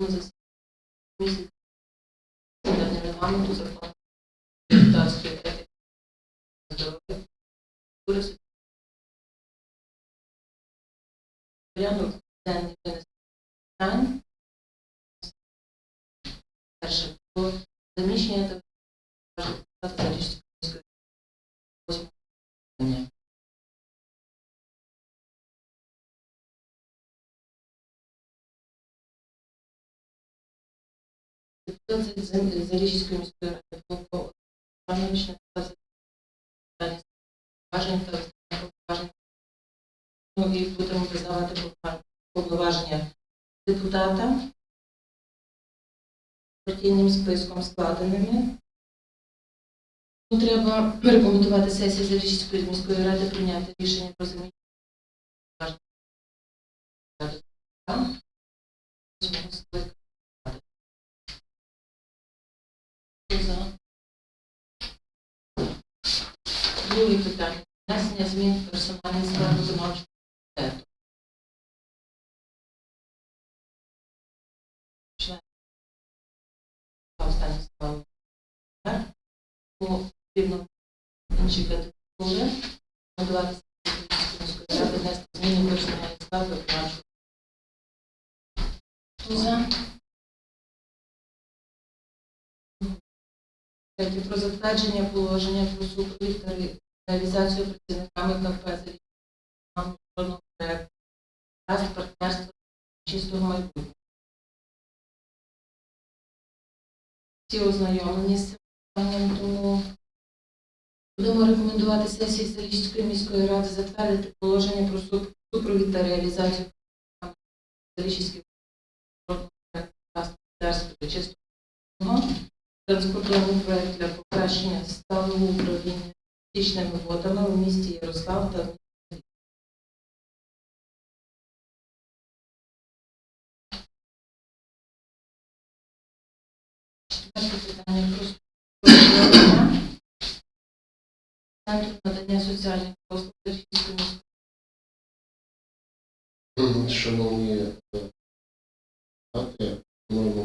засідання комісії питання регламенту закону порядок денний винесений питань. Перше. Про заміщення та депутата Зарічської міської ради Іванович запитання повноважень та повноважень. Ну, і будемо визнавати повноваження- депутата партійним списком складеними. Ну, треба рекомендувати сесії Зарічської міської ради прийняти рішення про заміну Друге питання. Внесення змін в персональний склад виконавчого комітету. Склад. Так? По потрібно інші категорії. Сергійської міської ради внести зміни в персональний склад виконавчого. Хто Про затвердження положення про супровід та реалізацію працівниками КП за міжнародного проєкту «Раз партнерство чистого майбутнього. Всі ознайомлені з цим питанням, тому будемо рекомендувати сесії Заліщицької міської ради затвердити положення про супровід та реалізацію Заліщицького міжнародного проєкту «Раз партнерство та чистого майбутнього» транспортовий проект для покращення стану управління стічними водами у місті Ярослав та питання про Центру надання соціальних послуг Російської міської Шановні депутати, пропонуємо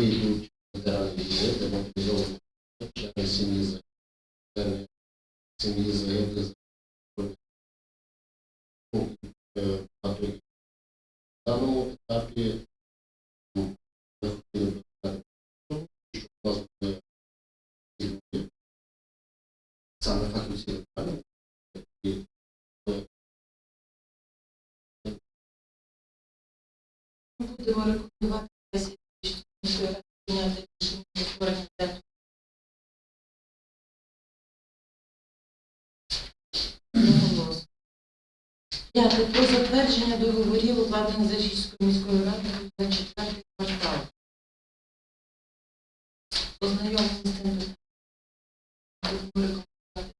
eğitim terapiyle demokrasi olmak çaresiniz yani siniz ve kız bu tabi ama o tabi sana fakültesi var mı? Bu duvara koyulan прийняти про затвердження договорів укладених Заліщицькою міською радою за четвертий квартал. Ознайомлені з цим рекомендувати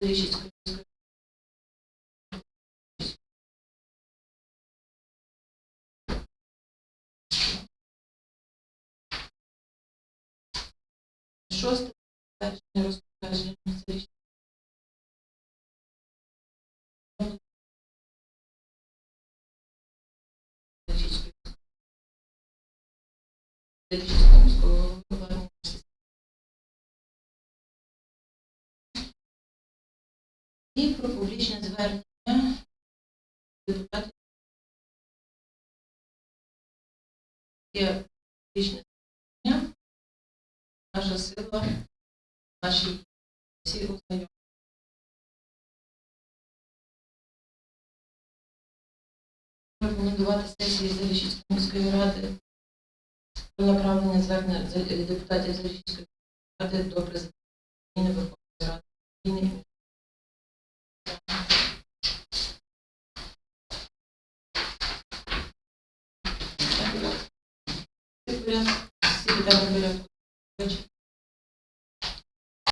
Заліщицької Шосте розпорядження Варвари і про публічне звернення депутатів. Є публічне наша сила, наші всі ознайомлені. Рекомендувати сесії Заліщицької міської ради про направлення звернення депутатів Заліщицької ради до президента Верховної Ради України. Всі вітаємо порядку. gente